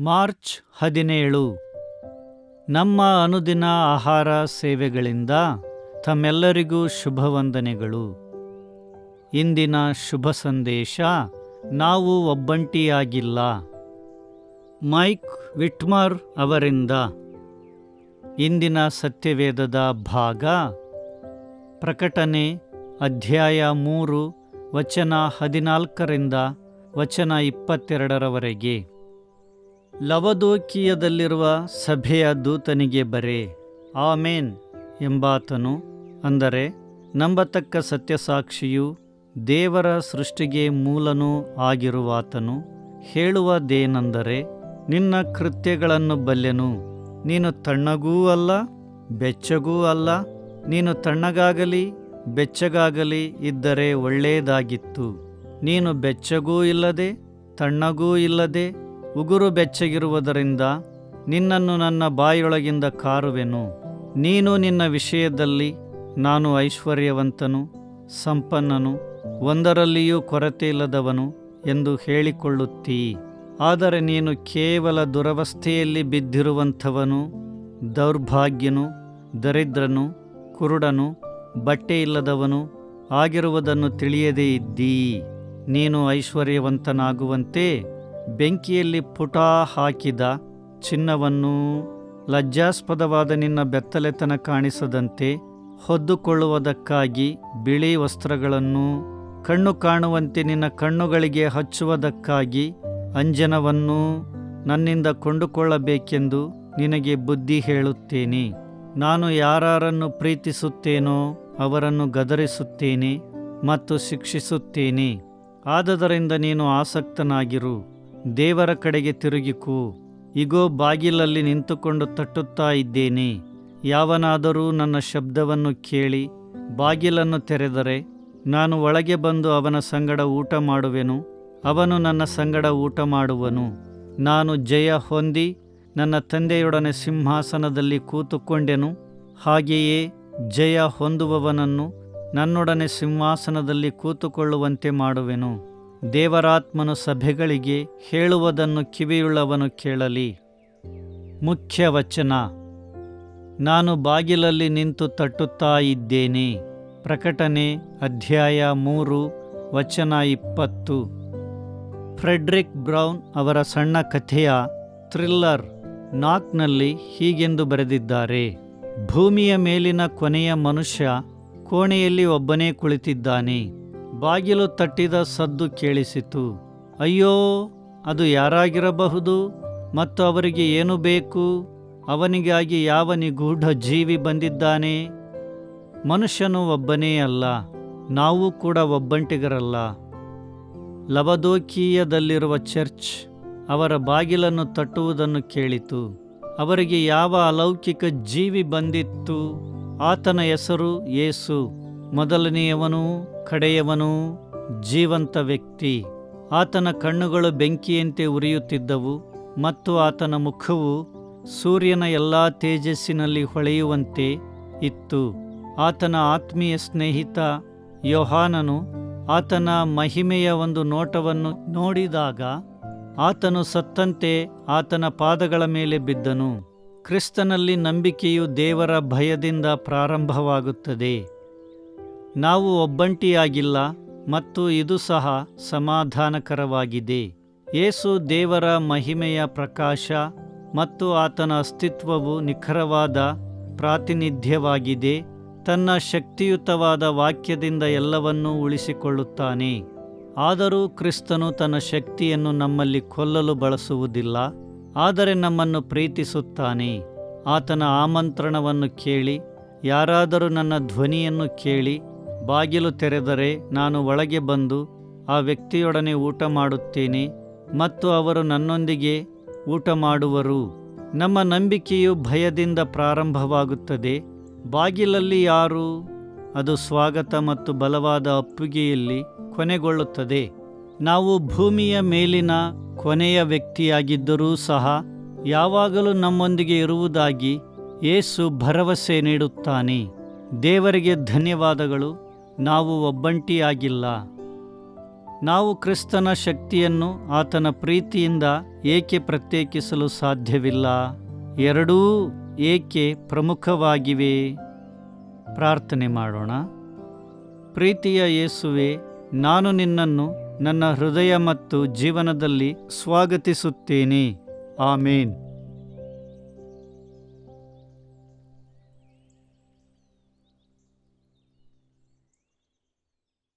March ಹದಿನೇಳು. ನಮ್ಮ ಅನುದಿನ ಆಹಾರ ಸೇವೆಗಳಿಂದ ತಮ್ಮೆಲ್ಲರಿಗೂ ಶುಭವಂದನೆಗಳು. ಇಂದಿನ ಶುಭ ಸಂದೇಶ, ನಾವು ಒಬ್ಬಂಟಿಯಾಗಿಲ್ಲ. ಮೈಕ್ ವಿಟ್ಮರ್ ಅವರಿಂದ. ಇಂದಿನ ಸತ್ಯವೇದದ ಭಾಗ, ಪ್ರಕಟಣೆ, ಅಧ್ಯಾಯ ಮೂರು, ವಚನ ಹದಿನಾಲ್ಕರಿಂದ, ವಚನ ಇಪ್ಪತ್ತೆರಡರವರೆಗೆ. ಲವದೋಕಿಯದಲ್ಲಿರುವ ಸಭೆಯ ದೂತನಿಗೆ ಬರೆ, ಆಮೇನ್ ಎಂಬಾತನು ಅಂದರೆ, ನಂಬತಕ್ಕ ಸತ್ಯಸಾಕ್ಷಿಯು ದೇವರ ಸೃಷ್ಟಿಗೆ ಮೂಲನೂ ಆಗಿರುವಾತನು, ಹೇಳುವುದೇನೆಂದರೆ, ನಿನ್ನ ಕೃತ್ಯಗಳನ್ನು ಬಲ್ಲೆನು, ನೀನು ತಣ್ಣಗೂ ಅಲ್ಲ, ಬೆಚ್ಚಗೂ ಅಲ್ಲ, ನೀನು ತಣ್ಣಗಾಗಲಿ, ಬೆಚ್ಚಗಾಗಲಿ ಇದ್ದರೆ ಒಳ್ಳೆಯದಾಗಿತ್ತು, ನೀನು ಬೆಚ್ಚಗೂ ಇಲ್ಲದೆ, ತಣ್ಣಗೂ ಇಲ್ಲದೆ ಉಗುರು ಬೆಚ್ಚಗಿರುವುದರಿಂದ ನಿನ್ನನ್ನು ನನ್ನ ಬಾಯೊಳಗಿಂದ ಕಾರುವೆನು. ನೀನು ನಿನ್ನ ವಿಷಯದಲ್ಲಿ ನಾನು ಐಶ್ವರ್ಯವಂತನು, ಸಂಪನ್ನನು, ಒಂದರಲ್ಲಿಯೂ ಕೊರತೆಯಿಲ್ಲದವನು ಎಂದು ಹೇಳಿಕೊಳ್ಳುತ್ತೀ. ಆದರೆ ನೀನು ಕೇವಲ ದುರವಸ್ಥೆಯಲ್ಲಿ ಬಿದ್ದಿರುವಂಥವನು, ದೌರ್ಭಾಗ್ಯನು, ದರಿದ್ರನು, ಕುರುಡನು, ಬಟ್ಟೆಯಿಲ್ಲದವನು ಆಗಿರುವುದನ್ನು ತಿಳಿಯದೇ ಇದ್ದೀ. ನೀನು ಐಶ್ವರ್ಯವಂತನಾಗುವಂತೆ ಬೆಂಕಿಯಲ್ಲಿ ಪುಟ ಹಾಕಿದ ಚಿನ್ನವನ್ನು ಲಜ್ಜಾಸ್ಪದವಾದ ನಿನ್ನ ಬೆತ್ತಲೆತನ ಕಾಣಿಸದಂತೆ ಹೊದ್ದುಕೊಳ್ಳುವುದಕ್ಕಾಗಿ ಬಿಳಿ ವಸ್ತ್ರಗಳನ್ನು, ಕಣ್ಣು ಕಾಣುವಂತೆ ನಿನ್ನ ಕಣ್ಣುಗಳಿಗೆ ಹಚ್ಚುವುದಕ್ಕಾಗಿ ಅಂಜನವನ್ನು ನನ್ನಿಂದ ಕೊಂಡುಕೊಳ್ಳಬೇಕೆಂದು ನಿನಗೆ ಬುದ್ಧಿ ಹೇಳುತ್ತೇನೆ. ನಾನು ಯಾರನ್ನು ಪ್ರೀತಿಸುತ್ತೇನೋ ಅವರನ್ನು ಗದರಿಸುತ್ತೇನೆ ಮತ್ತು ಶಿಕ್ಷಿಸುತ್ತೇನೆ. ಆದದರಿಂದ ನೀನು ಆಸಕ್ತನಾಗಿರು. ದೇವರ ಕಡೆಗೆ ತಿರುಗಿಕು ಇಗೋ, ಬಾಗಿಲಲ್ಲಿ ನಿಂತುಕೊಂಡು ತಟ್ಟುತ್ತಾ ಇದ್ದೇನೆ. ಯಾವನಾದರೂ ನನ್ನ ಶಬ್ದವನ್ನು ಕೇಳಿ ಬಾಗಿಲನ್ನು ತೆರೆದರೆ ನಾನು ಒಳಗೆ ಬಂದು ಅವನ ಸಂಗಡ ಊಟ ಮಾಡುವೆನು. ಅವನು ನನ್ನ ಸಂಗಡ ಊಟ ಮಾಡುವನು. ನಾನು ಜಯ ಹೊಂದಿ ನನ್ನ ತಂದೆಯೊಡನೆ ಸಿಂಹಾಸನದಲ್ಲಿ ಕೂತುಕೊಂಡೆನು. ಹಾಗೆಯೇ ಜಯ ಹೊಂದುವವನನ್ನು ನನ್ನೊಡನೆ ಸಿಂಹಾಸನದಲ್ಲಿ ಕೂತುಕೊಳ್ಳುವಂತೆ ಮಾಡುವೆನು. ದೇವರಾತ್ಮನು ಸಭೆಗಳಿಗೆ ಹೇಳುವುದನ್ನು ಕಿವಿಯುಳ್ಳವನು ಕೇಳಲಿ. ಮುಖ್ಯ ವಚನ. ನಾನು ಬಾಗಿಲಲ್ಲಿ ನಿಂತು ತಟ್ಟುತ್ತಾ ಇದ್ದೇನೆ. ಪ್ರಕಟಣೆ ಅಧ್ಯಾಯ ಮೂರು, ವಚನ ಇಪ್ಪತ್ತು. ಫ್ರೆಡ್ರಿಕ್ ಬ್ರೌನ್ ಅವರ ಸಣ್ಣ ಕಥೆಯ ಥ್ರಿಲ್ಲರ್ ನಾಕ್ನಲ್ಲಿ ಹೀಗೆಂದು ಬರೆದಿದ್ದಾರೆ. ಭೂಮಿಯ ಮೇಲಿನ ಕೊನೆಯ ಮನುಷ್ಯ ಕೋಣೆಯಲ್ಲಿ ಒಬ್ಬನೇ ಕುಳಿತಿದ್ದಾನೆ. ಬಾಗಿಲು ತಟ್ಟಿದ ಸದ್ದು ಕೇಳಿಸಿತು. ಅಯ್ಯೋ, ಅದು ಯಾರಾಗಿರಬಹುದು? ಮತ್ತು ಅವರಿಗೆ ಏನು ಬೇಕು? ಅವನಿಗಾಗಿ ಯಾವ ನಿಗೂಢ ಜೀವಿ ಬಂದಿದ್ದಾನೆ? ಮನುಷ್ಯನು ಒಬ್ಬನೇ ಅಲ್ಲ, ನಾವು ಕೂಡ ಒಬ್ಬಂಟಿಗರಲ್ಲ. ಲವದೋಕೀಯದಲ್ಲಿರುವ ಚರ್ಚ್ ಅವರ ಬಾಗಿಲನ್ನು ತಟ್ಟುವುದನ್ನು ಕೇಳಿತು. ಅವರಿಗೆ ಯಾವ ಅಲೌಕಿಕ ಜೀವಿ ಬಂದಿತ್ತು? ಆತನ ಹೆಸರು ಯೇಸು ಮೊದಲನೆಯವನು, ಕಡೆಯವನು ಜೀವಂತ ವ್ಯಕ್ತಿ. ಆತನ ಕಣ್ಣುಗಳು ಬೆಂಕಿಯಂತೆ ಉರಿಯುತ್ತಿದ್ದವು ಮತ್ತು ಆತನ ಮುಖವು ಸೂರ್ಯನ ಎಲ್ಲ ತೇಜಸ್ಸಿನಲ್ಲಿ ಹೊಳೆಯುವಂತೆ ಇತ್ತು. ಆತನ ಆತ್ಮೀಯ ಸ್ನೇಹಿತ ಯೋಹಾನನು ಆತನ ಮಹಿಮೆಯ ಒಂದು ನೋಟವನ್ನು ನೋಡಿದಾಗ ಆತನು ಸತ್ತಂತೆ ಆತನ ಪಾದಗಳ ಮೇಲೆ ಬಿದ್ದನು. ಕ್ರಿಸ್ತನಲ್ಲಿ ನಂಬಿಕೆಯು ದೇವರ ಭಯದಿಂದ ಪ್ರಾರಂಭವಾಗುತ್ತದೆ. ನಾವು ಒಬ್ಬಂಟಿಯಾಗಿಲ್ಲ ಮತ್ತು ಇದು ಸಹ ಸಮಾಧಾನಕರವಾಗಿದೆ. ಯೇಸು ದೇವರ ಮಹಿಮೆಯ ಪ್ರಕಾಶ ಮತ್ತು ಆತನ ಅಸ್ತಿತ್ವವು ನಿಖರವಾದ ಪ್ರಾತಿನಿಧ್ಯವಾಗಿದೆ. ತನ್ನ ಶಕ್ತಿಯುತವಾದ ವಾಕ್ಯದಿಂದ ಎಲ್ಲವನ್ನೂ ಉಳಿಸಿಕೊಳ್ಳುತ್ತಾನೆ. ಆದರೂ ಕ್ರಿಸ್ತನು ತನ್ನ ಶಕ್ತಿಯನ್ನು ನಮ್ಮಲ್ಲಿ ಕೊಲ್ಲಲು ಬಳಸುವುದಿಲ್ಲ, ಆದರೆ ನಮ್ಮನ್ನು ಪ್ರೀತಿಸುತ್ತಾನೆ. ಆತನ ಆಮಂತ್ರಣವನ್ನು ಕೇಳಿ, ಯಾರಾದರೂ ನನ್ನ ಧ್ವನಿಯನ್ನು ಕೇಳಿ ಬಾಗಿಲು ತೆರೆದರೆ ನಾನು ಒಳಗೆ ಬಂದು ಆ ವ್ಯಕ್ತಿಯೊಡನೆ ಊಟ ಮಾಡುತ್ತೇನೆ ಮತ್ತು ಅವರು ನನ್ನೊಂದಿಗೆ ಊಟ ಮಾಡುವರು. ನಮ್ಮ ನಂಬಿಕೆಯು ಭಯದಿಂದ ಪ್ರಾರಂಭವಾಗುತ್ತದೆ. ಬಾಗಿಲಲ್ಲಿ ಯಾರು? ಅದು ಸ್ವಾಗತ ಮತ್ತು ಬಲವಾದ ಅಪ್ಪುಗೆಯಲ್ಲಿ ಕೊನೆಗೊಳ್ಳುತ್ತದೆ. ನಾವು ಭೂಮಿಯ ಮೇಲಿನ ಕೊನೆಯ ವ್ಯಕ್ತಿಯಾಗಿದ್ದರೂ ಸಹ ಯಾವಾಗಲೂ ನಮ್ಮೊಂದಿಗೆ ಇರುವುದಾಗಿ ಯೇಸು ಭರವಸೆ ನೀಡುತ್ತಾನೆ. ದೇವರಿಗೆ ಧನ್ಯವಾದಗಳು. ನಾವು ಒಬ್ಬಂಟಿಯಾಗಿಲ್ಲ. ನಾವು ಕ್ರಿಸ್ತನ ಶಕ್ತಿಯನ್ನು ಆತನ ಪ್ರೀತಿಯಿಂದ ಏಕೆ ಪ್ರತ್ಯೇಕಿಸಲು ಸಾಧ್ಯವಿಲ್ಲ? ಎರಡೂ ಏಕೆ ಪ್ರಮುಖವಾಗಿವೆ? ಪ್ರಾರ್ಥನೆ ಮಾಡೋಣ. ಪ್ರೀತಿಯ ಯೇಸುವೆ, ನಾನು ನಿನ್ನನ್ನು ನನ್ನ ಹೃದಯ ಮತ್ತು ಜೀವನದಲ್ಲಿ ಸ್ವಾಗತಿಸುತ್ತೇನೆ. ಆಮೇನ್.